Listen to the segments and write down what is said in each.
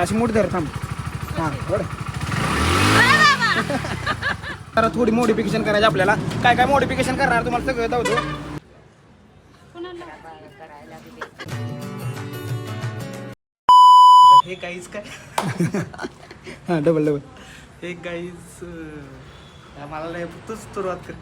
अशी मूठ धर थांब. हां बरं. जरा थोडी मॉडिफिकेशन करायची आपल्याला. काय काय मॉडिफिकेशन करणार तुम्हाला सगळं दावतो हे गाईज काय? हां डबल डबल हे गाईज मला नाही तूच सुरुवात कर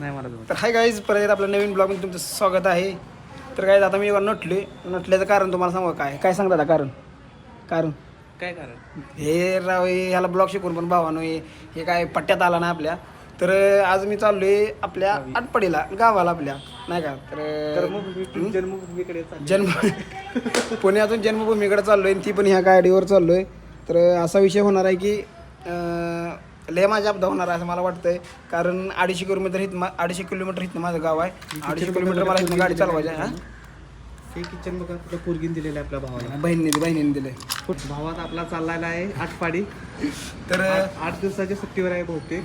नाही मला. तर हाय गाईज परत आपल्या नवीन ब्लॉगमध्ये तुमचं स्वागत आहे. तर काय आता मी नटले नटल्याचं कारण तुम्हाला सांगू काय? काय सांगता कारण? कारण? काय कारण? हे राव हे ह्याला ब्लॉग शिकून पण भावानो हे हे काय पट्ट्यात आला ना आपल्या. तर आज मी चाललोय आपल्या आटपडीला गावाला आपल्या. नाही का? तर कर्मभूमी जन्मभूमीकडे चालले. जन्म पुण्यातून जन्मभूमीकडे चाललोय आणि ती पण ह्या गाडीवर चाललोय. तर असा विषय होणार आहे की अं, लय माझ्या अपदा होणार आहे असं मला वाटतंय. कारण अडीचशे किलोमीटर मा- अडीचशे किलोमीटर इथं माझं गाव आहे. अडीचशे किलोमीटर मला गाडी चालवायची आहे हा? हे किचन बघा कुठं पोरगीन दिलेलं आहे आपल्या भावाला. बहिणीने बहिणीने दिले भावात आपला चाललेला आहे आठपाडी. तर आठ आठ दिवसाच्या सुट्टीवर आहे बहुतेक.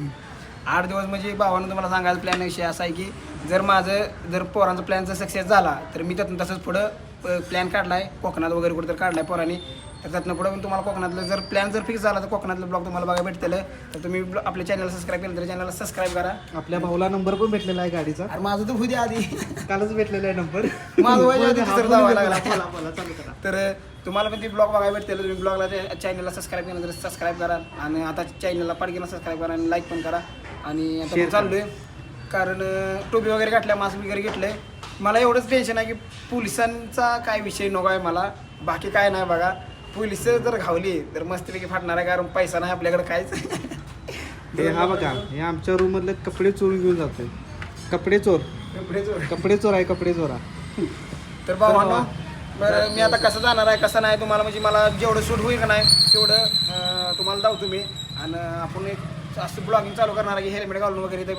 आठ दिवस म्हणजे भावानं तुम्हाला सांगायचं प्लॅन विषय असा आहे की जर माझं जर पोरांचा प्लॅन जर सक्सेस झाला तर मी त्यातून तसंच पुढं प्लॅन काढलाय. कोकणात वगैरे कुठं तर काढलाय पोरांनी. तर त्यातनं पुढं पण तुम्हाला कोकणातलं जर प्लॅन जर फिक्स झाला तर कोकणातलं ब्लॉग तुम्हाला बघायला भेटतील. तर तुम्ही आपल्या चॅनल सबस्क्राईब केलं तर चॅनलला सबस्क्राईब करा. आपल्या भाऊला नंबर पण भेटलेला आहे गाडीचा. अरे माझं तर होऊ द्या आधी. कालच भेटलेला आहे नंबर माझं वय आधी दुसरं जावं लागलं. तर तुम्हाला पण ती ब्लॉग बघायला भेटतील. तुम्ही ब्लॉगला चॅनलला सबस्क्राईब केलं तर सबस्क्राईब करा. आणि आता चॅनलला पाडकीला सबस्क्राईब करा आणि लाईक पण करा. आणि आता मी चाललोय. कारण टोपी वगैरे घातल्या मास्क वगैरे घेतलंय. मला एवढंच टेन्शन आहे की पोलिसांचा काय विषय नको आहे मला. बाकी काय नाही बघा. पोलीस जर घावली तर मस्तपैकी फाटणार आहे कारण पैसा नाही आपल्याकडे काहीच हे हा बघा हे आमच्या रूम मधले कपडे चोरून घेऊन जातोय. कपडे चोर. पुढे जोर. कपडे चोर आहे कपडे चोरा. तर भावांनो बरं मी आता कसं जाणार आहे कसं नाही तुम्हाला म्हणजे मला जेवढं शूट होईल का नाही तेवढं तुम्हाला दावतो मी. आणि आपण एक असं ब्लॉगिंग चालू करणार आहे की हेल्मेट घालून वगैरे ते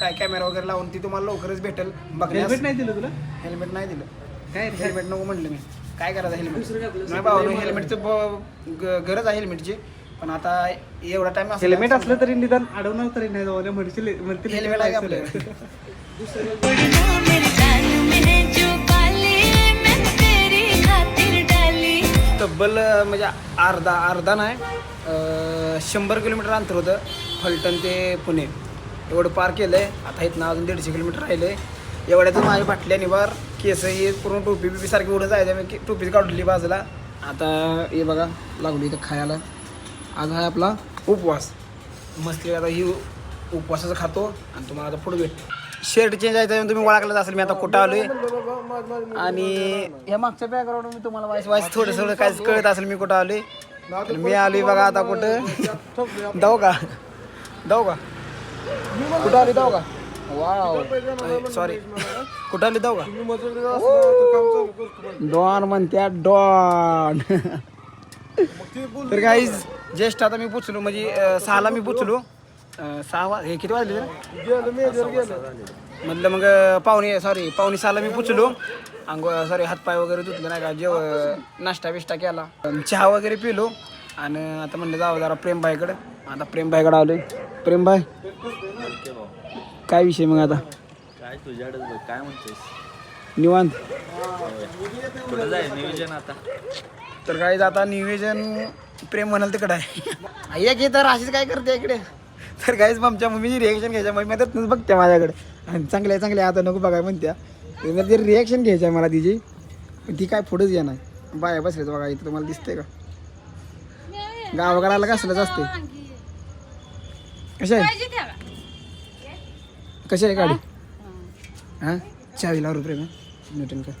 काय कॅमेरा वगैरे लावून ती तुम्हाला लवकरच भेटेल बघण्यास. हेल्मेट नाही दिलं तुला? हेल्मेट नाही दिलं. काय? हेल्मेट नको म्हटलं मी. काय करायचं हेल्मेट नाही भावानो हेल्मेटचं ब- ग- गरज आहे हेल्मेटची पण आता एवढा टाइम हेल्मेट असलं तरी निदान अडवणार तरी नाही जाऊ म्हणतील म्हणतील हेल्मेट आहे का आपलं? उड़ना मेरे जान में है जो बाली मैं तेरी खातिर डाली तब्बल म्हणजे अर्धा अर्धा नाही शंभर किलोमीटर अंतर होतं फलटण ते पुणे. एवढं पार केलं आहे आता इथनं अजून दीडशे किलोमीटर राहिले एवढ्यातच माझ्या बाटल्या निवार केस हे पूर्ण टोपी बिपी सारखी उडत जायचं मी टोपीच काढली बाजूला. आता हे बघा लागली इथं खायला. आज आहे आपला उपवास. मस्त आता ही उपवासाचं खातो आणि तुम्हाला आता पुढे भेट शर्ट चेंज आहे तर तुम्ही ओळखलंच असेल मी आता कुठं आलोय. आणि या मागच्या बॅकग्राऊंड मी तुम्हाला वाईस वाईस थोडं थोडं काहीच कळत असेल मी कुठं आलोय. मी आलोय बघा आता कुठं. जाऊ का जाऊ का कुठं आली जाऊ का वाव सॉरी कुठं आली जाऊ का डॉन म्हणत्या डॉन. तर काहीच ज्येष्ठ आता मी पुचलो म्हणजे सहाला मी पुचलो. सहा हे किती वाजले म्हटलं मग अं, पावणे सॉरी पावणे सहाला मी पुचलो. अंग सॉरी हातपाय वगैरे धुतलं नाही का जेव नाश्ता बिष्टा केला. चहा वगैरे पिलो. आणि आता म्हणलं जावं जरा प्रेमबाईकडे. आता प्रेमबाईकडे आलोय. प्रेमबाई काय विषय मग आता? काय तुझ्याकडेच बघ काय म्हणतोयस? निवांत. कुठं जाय? नियोजन आता. तर काय आता नियोजन प्रेम म्हणाल तिकडं आहे. एक की तर अशीच काय करते इकडे? तर काहीच आमच्या मम्मीची रिॲक्शन घ्यायच्या मग मी त्यातूनच बघते माझ्याकडे. आणि चांगल्या चांगल्या आता नको बघाय म्हणत्या. तर ते रिॲक्शन घ्यायचं आहे मला तिची. पण ती काय पुढंच येणार. बाया बसल्यात बघा इथं तुम्हाला दिसतंय का? गावाकडे कसलंच असते कशा आहे कशी आहे गाडी? हां. चावी लावू प्रेम नटन का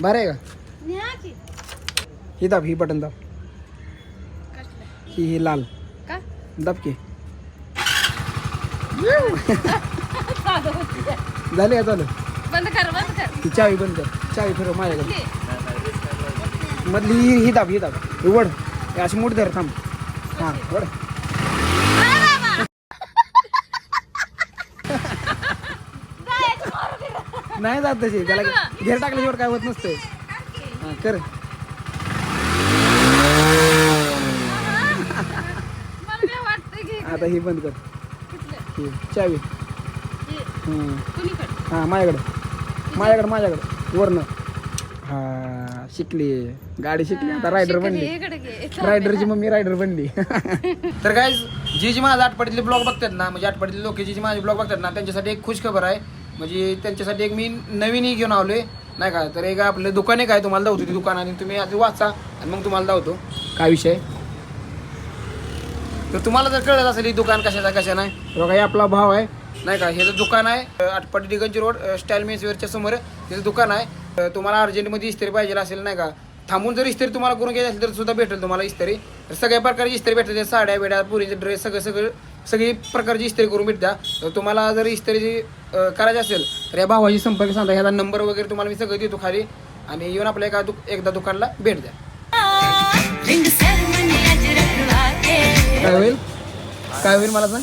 बरं आहे का? ही दाब ही बटन दाब. ही ही लाल. दाब की. झाले का चालू? बंद कर बंद कर. ती चावी बंद कर. चावी फिरव माझ्याकडे मधली ही ही दाब ही दाब. ही वड ही अशी मूठ धर थांब. हां वड नाही जात तशी. त्याला घेर टाकल्याशिवाय काय होत नसतंय. हां कर. मला काय वाटतं की आता ही बंद कर. कुठलं ही चावी. हे, हं. कुणीकडं हां माझ्याकडे. माझ्याकडे माझ्याकडे. वरनं. हा शिकली. गाडी शिकली. आता रायडर बनली. रायडरची मम्मी रायडर बनली. तर काय जी जी माझा आठवडीतले ब्लॉग बघतात ना म्हणजे आठवडीतले लोक जी जी माझे ब्लॉग बघतात ना त्यांच्यासाठी एक खुश खबर आहे. म्हणजे त्यांच्यासाठी एक मी नवीनही घेऊन आहे नाही का? तर एक आपलं दुकान एक आहे तुम्हाला धावतो ती दुकान आणि तुम्ही आधी वाचा आणि मग तुम्हाला धावतो काय विषय? तर तुम्हाला जर कळत असेल ही दुकान कशाचा कशा नाही बघा हे आपला भाव आहे. नाही का? हे दुकान आहे आटपाटी डिगंजी रोड स्टाईल मेसवेअरच्या समोर त्याचं दुकान आहे तुम्हाला अर्जंटमध्ये इस्त्री पाहिजे असेल नाही का? थांबून जर इस्त्री तुम्हाला करून घ्यायची असेल तर सुद्धा भेटेल तुम्हाला इस्त्री. तर सगळ्या प्रकारची इस्त्री भेटते साड्या बेड्या पुरीचे ड्रेस सगळं सगळं सगळी प्रकारची इस्त्री करून भेटत्या. तर तुम्हाला जर इस्त्रीची करायची असेल तर या भावाशी संपर्क साधा. ह्याचा नंबर वगैरे तुम्हाला मी सगळं देतो खाली. आणि येऊन आपल्या एका दु एकदा दुकानला भेट द्या. काय होईल? काय होईल मला सांग?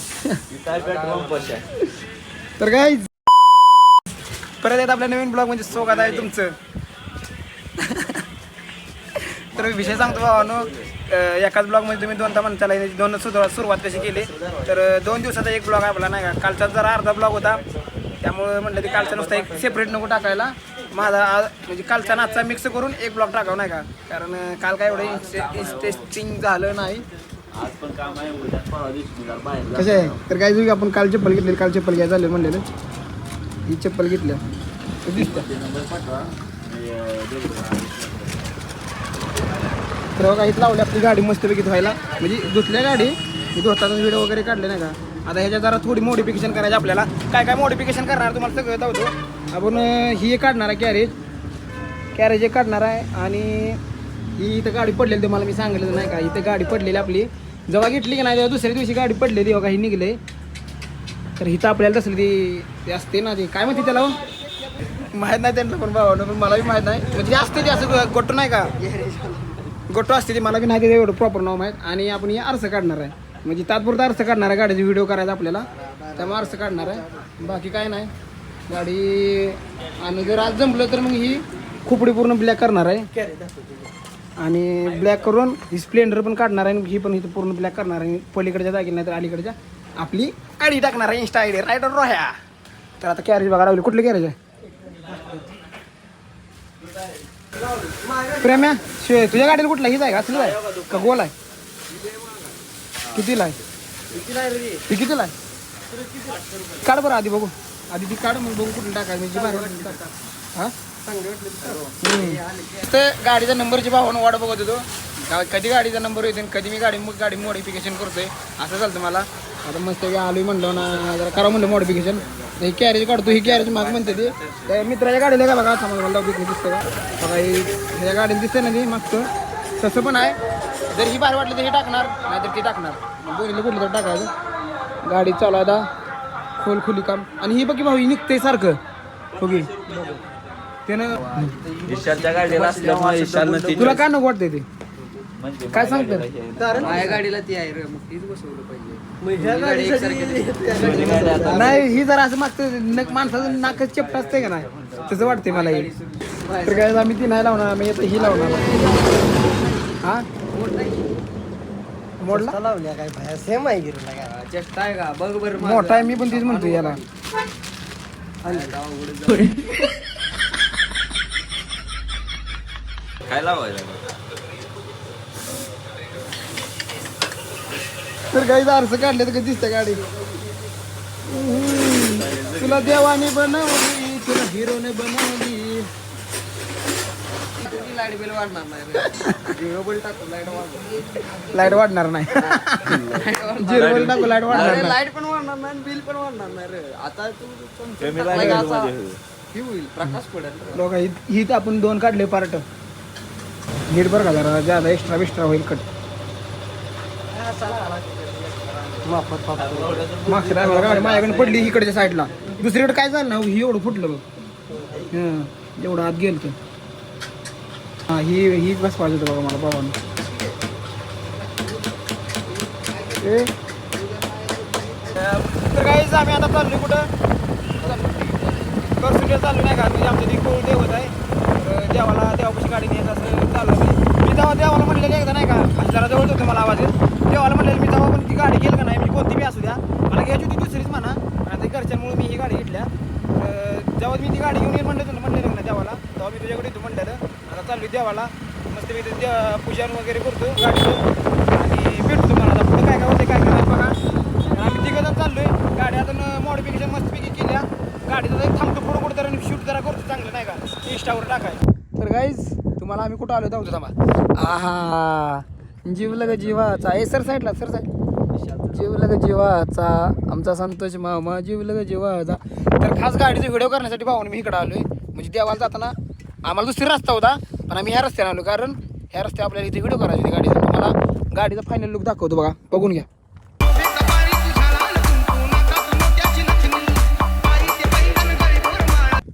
तर काय परत येत आपल्या नवीन ब्लॉग म्हणजे स्वागत आहे तुमचं. तर विषय सांगतो भावानो एकाच ब्लॉगमध्ये तुम्ही दोन तास चालाय दोन सुरुवात सुरुवात कशी केली. तर दोन दिवसाचा एक ब्लॉग आपला नाही का? कालचा जरा अर्धा ब्लॉग होता. त्यामुळे म्हटलं ते कालचा नुसता एक सेपरेट नको टाकायला. माझा आ- म्हणजे कालचा नाचचा मिक्स करून एक ब्लॉग टाकावं नाही का? कारण काल काय एवढं इंटरेस्टिंग झालं नाही. आज कसं आहे? तर काय जुगी आपण काल चप्पल घेतली काल चप्पल घ्यायला झाले म्हणलेलं. ही चप्पल घेतल्या दिसतं नंबर पाठवा मी, अं, देतो तुम्हाला. तर बघा इथं लावली आपली गाडी मस्तपैकी धुवायला. म्हणजे धुतल्या गाडी मी धुताना व्हिडिओ वगैरे काढले नाही का? आता ह्याच्या जरा थोडी मॉडिफिकेशन करायची आपल्याला. काय काय मॉडिफिकेशन करणार तुम्हाला सगळं धावतो आपण ही एक काढणार आहे कॅरेज कॅरेज एक काढणार आहे आणि ही इथं गाडी पडलेली तुम्हाला मी सांगितलं नाही का? इथं गाडी पडलेली आपली. जेव्हा घेतली की नाही तेव्हा दुसऱ्या दिवशी गाडी पडलेली बघा ही निघले. तर हिथं आपल्याला तसली ती असते ना ती काय म्हणते त्याला हो? माहीत नाही त्यांना पण भावानं पण मलाही माहीत नाही. म्हणजे ते असते ते असं गोट्ट नाही का? गोट्ट असते ती मला बी नाही ते एवढं प्रॉपर नाव माहीत. आणि आपण हे आरसं काढणार आहे. म्हणजे तात्पुरता आरसं काढणार आहे गाडीचा व्हिडिओ करायचा आपल्याला. त्यामुळे आरसं काढणार आहे. बाकी काय नाही. गाडी आणि जर आज जमलं तर मग ही खोपडी पूर्ण ब्लॅक करणार आहे. आणि ब्लॅक करून ही स्प्लेंडर पण काढणार आहे. ही पण इथं पूर्ण ब्लॅक करणार आहे. पलीकडच्या जागी नाही तर अलीकडच्या. आपली आयडी टाकणार आहे. Insta ID. रायडर रोह्या तर आता कॅरेज बघा लावली. कुठले कॅरेज आहे? प्रेम्या शे तुझ्या गाडीला कुठला? हीच आहे का? असलं आहे? का गोल आहे? कितीला आहे? ती कितीला आहे? काढ बरं आधी बघू. आधी ती काढ मग बघू कुठली टाकायची. म्हणजे भारी वाटली तर हा? गाडीचा नंबरची भावानं वाट बघत होतो. कधी गाडीचा नंबर येते आणि कधी मी गाडी गाडी मॉडिफिकेशन करतोय? असं चालतं मला. आता मस्त आलोय म्हणलं ना जरा करा म्हणलं मॉडिफिकेशन ही कॅरेज काढतो ही कॅरेज माग म्हणते ती. त्या मित्राच्या गाडीला का बघा समज मला दिसतं दिसतं का बघा. ही ह्या गाडीला दिसतं ना ती मागचं. तसं पण आहे. जर ही भारी वाटली तर ही टाकणार नाहीतर ती टाकणार. दोन्हीला कुठलं तर टाकायचं. गाडी चालू आता. खोल खुली काम. आणि ही बघी भाऊ ही निघते सारखं. बघी त्यानं ईशानच्या गाडीला असल्यामुळे ईशाननं ती तुला काय नको वाटतंय ते? म्हणजे काय सांगतात माझ्या गाडीला ती आहे रे मग तीच बसवलं पाहिजे नाही ही जरा असं मागतं नक माणसाचं नाकच चेपट असते का नाही? तसं वाटते मला हे. तर काय आम्ही ती नाही लावणार आम्ही आता ही लावणार. हा? मोडला? लावल्या काय भाया सेम आहे गिरला चेष्टा आहे का? बघ बरं मोठा आहे मी पण तीच म्हणतो याला. काय लावायचं? तर काही आरसं काढले तर कधी दिसतं गाडी. तुला देवाने बनवली तुला हिरोने बनवली. लाइट बिल वाढणार नाही बिल लाइट वाढणार लाइट वाढणार नाही. झिरो टाकू लाइट वाढणार नाही. लाइट पण वाढणार नाही बिल पण वाढणार नाही रे. आता तू तुमचं कमी टाकलं का असा लागेल हे होईल प्रकाश पडेल लोक ही ही तर आपण दोन काढले पार्ट. नीट बरं का जरा ज्यादा एक्स्ट्रा बिस्ट्रा होईल कट मागच्या टायमाला गाडी माझ्याकडे पडली इकडच्या साईडला. दुसरीकडे काय झालं ना ही एवढं फुटलं बघ. हं, एवढं आत गेलं तर हां ही हीच बस पाहिजे होतं बघा मला बाबांना ए. तर काहीच आम्ही आता चाललो कुठं? करसुलीला चाललो नाही का? म्हणजे आमच्या ते कोळ देवत आहे. तर देवाला देवापाशी गाडी नेत असं चालू आहे मी तेव्हा देवाला म्हणलेलं एकदा नाही का असं जरा जवळ होतं मला आवाज. देवाला म्हणलेलं मी तेव्हा पण ती गाडी गेली का नाही मी कोणती बी असू द्या मला घ्यायची होती दुसरीच म्हणा आणि ते घरच्यांमुळे मी ही गाडी घेतल्या. जेव्हा मी ती गाडी घेऊन येईल म्हणलं तुला म्हणलेलं ना देवाला तेव्हा मी तुझ्याकडे येतो म्हणलेलं. चालू देवाला मस्त मी पूजन वगैरे करतो गाडीचं आणि भेटतो तुम्हाला आता पुढे काय काय होते काय काय बघा. आम्ही तिघं चाललो आहे गाडी आता मॉडिफिकेशन मस्तपैकी केल्या. गाडीचं एक थांबतो पुढं कुठं जरा शूट जरा करतो चांगलं नाही का? इंस्टावर टाकाय तर गाईज तुम्हाला आम्ही कुठं आलो? जाऊ थांबा. आहा. जीवलग जीवाचा. ए सर साईडला सर साईड. जीवलग जीवाचा. आमचा संतोष मामा जीवलग जीवाचा. तर खास गाडीचा व्हिडिओ करण्यासाठी भाऊन मी इकडे आलोय. म्हणजे देवाला जाताना आम्हाला दुसरी रस्ता होता पण आम्ही ह्या रस्त्याने आलो. कारण ह्या रस्त्यावर आपल्याला इथे व्हिडिओ करायची होती गाडीचा. तुम्हाला गाडीचा फायनल लुक दाखवतो बघा. बघून घ्या.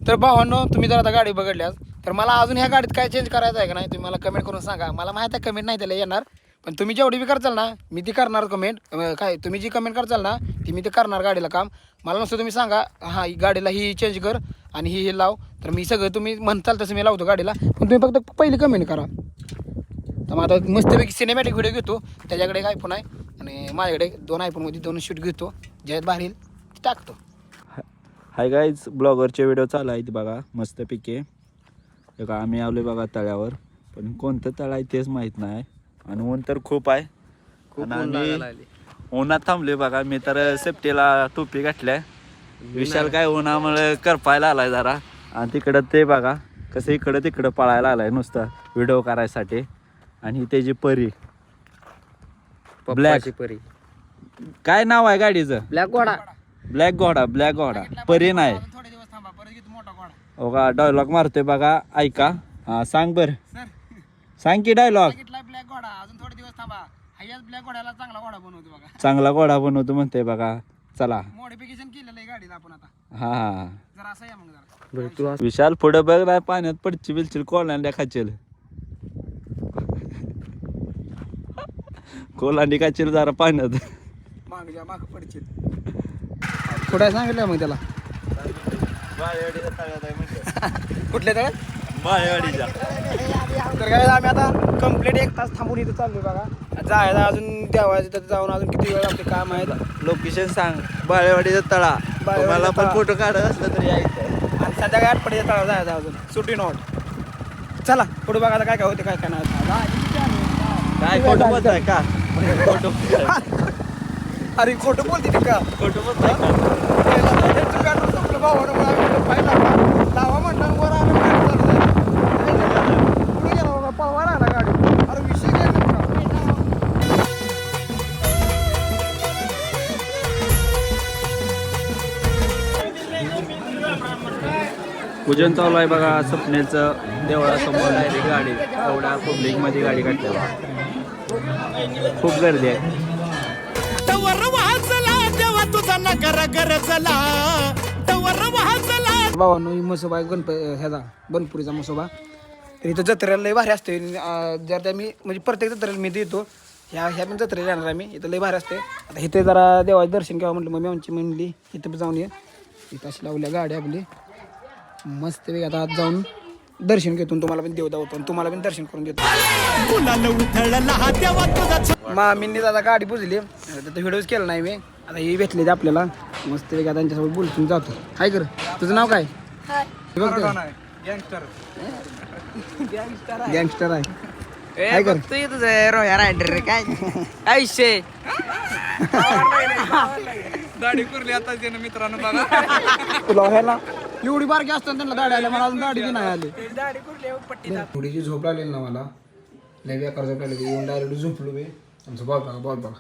तर भावांनो तुम्ही जर आता गाडी बघडल्यास तर मला अजून ह्या गाडीत काय चेंज करायचं आहे का नाही तुम्ही मला कमेंट करून सांगा. मला माहीत आहे कमेंट नाही त्याला येणार पण तुम्ही जेवढी बी करचाल ना मी ती करणार कमेंट काय तुम्ही जी कमेंट करचाल ना ती मी ते करणार गाडीला काम. मला नुसतं तुम्ही सांगा हां ही गाडीला ही चेंज कर आणि ही हे लाव. तर मी सगळं तुम्ही म्हणताल तसं मी लावतो गाडीला पण तुम्ही फक्त पहिली कमेंट करा. तर मग आता मस्तपैकी सिनेमॅटिक व्हिडिओ घेतो. त्याच्याकडे एक आयफोन आहे आणि माझ्याकडे दोन आयफोनमध्ये दोन शूट घेतो. ज्यात बाहेर येईल ते टाकतो. हाय गाईज ब्लॉगरचे व्हिडिओ चालू आहेत बघा मस्तपैकी. पिके का आम्ही आलोय बघा तळ्यावर. पण कोणतं तळ आहे तेच माहीत नाही. आणि ऊन तर खूप आहे. आम्ही उन्हात थांबलोय बघा. मी तर सेफ्टीला टोपी घातल्या. विशाल काय उन्हामुळे करपायला आलाय जरा. आणि तिकडं ते बघा कसं इकडं तिकडं पळायला आलाय नुसतं व्हिडिओ करायसाठी. आणि त्याची परी. ब्लॅक परी. काय नाव आहे गाडीचं? ब्लॅक घोडा. ब्लॅक घोडा ब्लॅक घोडा. परी नाही थोडे दिवस थांबा परत घेतो मोठा घोडा हो का डायलॉग मारतोय बघा ऐका. हा सांग बर. सांग की डायलॉग ब्लॅक घोडा. अजून थोडे दिवस थांबा. हायच ब्लॅक घोड्याला चांगला घोडा बनवतो बघा. चांगला घोडा बनवतो म्हणते बघा. चला. मॉडिफिकेशन केलेलं आहे गाडीला आपण आता. हा हा. जरा असं या मग जरा. विशाल पुढे बघ नाही पाण्यात पडची बिलची कोलांड्या खाचेल. कोलांडी खाचेल जरा पाण्यात. माग जा माग पडशील कुठं आहे सांगितलं मग त्याला? कुठल्या तळ तर काय आम्ही आता कंप्लीट एक तास थांबून इथं चाललोय बघा. जायला अजून देवायचं तिथं जाऊन अजून किती वेळ आपले काम आहेत लोकेशन सांग. बाळेवाडीचा तळा. तुम्हाला पण. फोटो काढत असलं तरी यायचं आणि संध्याकाळी आठ पडे तळा जायचं अजून. सुटी नोट चला पुढे बघा आता काय काय होते काय काय नाही. काय फोटो बोलताय का? फोटो अरे खोटं बोलते ते का लावा म्हटलं वर आलं चालू झालं. पुढे गेला बाबा, पळवा राहिला गाडी. अरे विषय काय? पूजन चालू आहे बघा स्वप्नेचं देवळासमोर डायरेक्ट गाडी एवढ्या पब्लिकमध्ये गाडी काढते खूप गर्दी आहे तुझा नगर गरजला तवर वाजला भावांनो ही मसोबा आहे गणप ह्याचा बनपुरीचा मसोबा तर इथं जत्रेला लय भारी असते अं, जर त्या मी म्हणजे प्रत्येक जत्रेला मी देतो. ह्या ह्या पण जत्रेला येणार आहे मी इथं लय भारी असते आता इथे जरा देवाचं दर्शन घ्यावं म्हटलं मग मी आमची म्हणली इथं जाऊन ये. इथं अशी लावल्या गाडी आपली. मस्त वेग आता आज जाऊन दर्शन घेतो आणि तुम्हाला पण देव दावतो आणि तुम्हाला पण दर्शन करून देतो. मग मी मामींनी दादा गाडी पुजली. आता व्हिडिओज केला नाही मी. आता हे भेटले आपल्याला. मस्त वेग आता त्यांच्यासोबत बोलून जातो. हाय कर. तुझं नाव काय? हे बघ गँगस्टर. आहे. काय कर. तू तुझं रोया रायडर काय? आयुष्य. तुला एवढी बारकी असतात त्यांना दाढी आल्या मला अजून दाढी बी नाही आली. थोडीशी झोप लागली ना मला. लय बेकार झोप लागली. येऊन डायरेक्ट झोपलो मी आमचं बॉल बघा बॉल बघा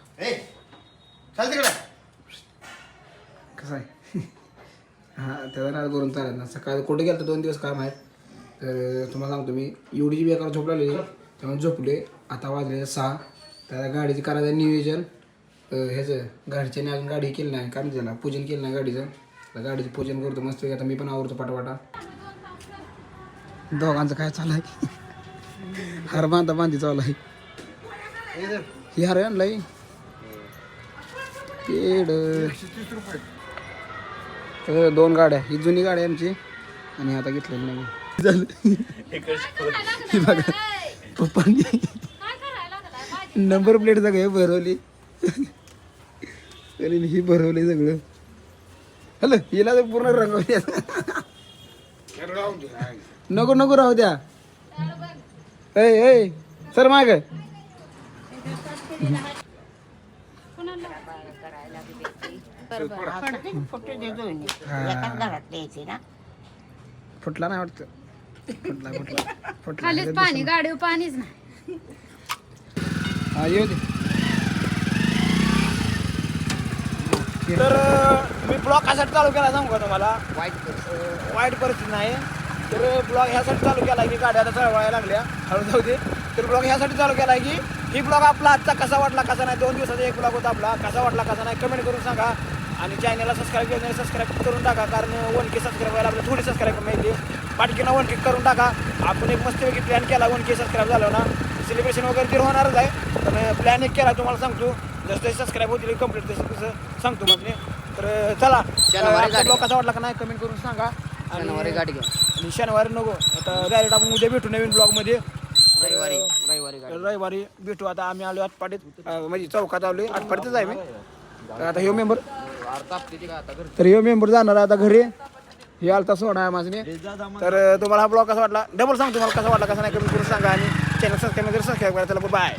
कसं आहे? हां त्याचा नाद करून चालेल ना. सकाळ कुठे गेलं दोन दिवस काम आहे तर तुम्हाला सांगतो मी एवढी जी बेकार झोप लागलेली त्यामुळे झोपले. आता वाजले सहा. त्या गाडीचं करायचं नियोजन. ह्याचं गाडीच्या अजून गाडी केली नाही. काय म्हणते त्याला? पूजन केलं नाही गाडीचं. गाडीचं पूजन करतो मस्त आता मी पण आवडतो पाटापाटा. दोघांचं काय चालू आहे? हर बांधा बांधी चालू आहे. ही हार आणलाय. पेड तर दोन गाड्या. ही जुनी गाडी आहे आमची. आणि आता घेतलेली नाही झालं. बघा. पप्पांनी काय करायला लागलाय? नंबर प्लेट सगळे भरवली. आणि ही भरवली सगळं. हॅलो हिला तर पूर्ण रंगवली. नको नको राहू द्या. ए ए सर माग. फुटला नाही वाटतं? फुटला फुटला पाणी पाणीच नाही. हा येऊ दे. तर मी ब्लॉग कशासाठी चालू केला सांगू का तुम्हाला? वाईट वाईट परिस्थिती नाही. तर ब्लॉग ह्यासाठी चालू केला की गाड्या आता चळवळायला लागल्या. हळू जाऊ दे. तर ब्लॉग ह्यासाठी चालू केला की ही ब्लॉग आपला आजचा कसा वाटला कसा नाही? दोन दिवसाचा एक ब्लॉग होता आपला. कसा वाटला कसा नाही? कमेंट करून सांगा. आणि चॅनलला सबस्क्राईब केलं नाही सबस्क्राईब करून टाका कारण वन के सबस्क्राईब व्हायला आपल्याला थोडी सबस्क्राईब माहिती पाठकीनं वन किक करून टाका. आपण एक मस्तपैकी प्लॅन केला वन के सबस्क्राईब झालं ना. सेलिब्रेशन वगैरे ते होणारच आहे पण प्लॅन एक केला तुम्हाला सांगतो. जसं जसे सबस्क्राईब होतील कंप्लीट तसं तसं सांगतो मग तर चला ब्लॉग कसा वाटला का नाही कमेंट करून सांगा. आणि गाडी घेऊन आणि शनिवारी नको. आता डायरेक्ट आपण उद्या भेटू नवीन ब्लॉगमध्ये रविवारी रविवारी रविवारी भेटू. आता आम्ही आलो आटपाडीत म्हणजे चौकात आलोय. आटपाडीतच आहे मी. तर आता ह्यो मेंबर तर यो मेंबर जाणार आहे आता घरी. हे आलता सोडा आहे माझने तर तुम्हाला हा ब्लॉग कसा वाटला? डबल सांग तुम्हाला कसा वाटला कसा नाही कमी करून सांगा आणि चॅनल सबस्क्राईब सबस्क्राईब करा त्याला बाय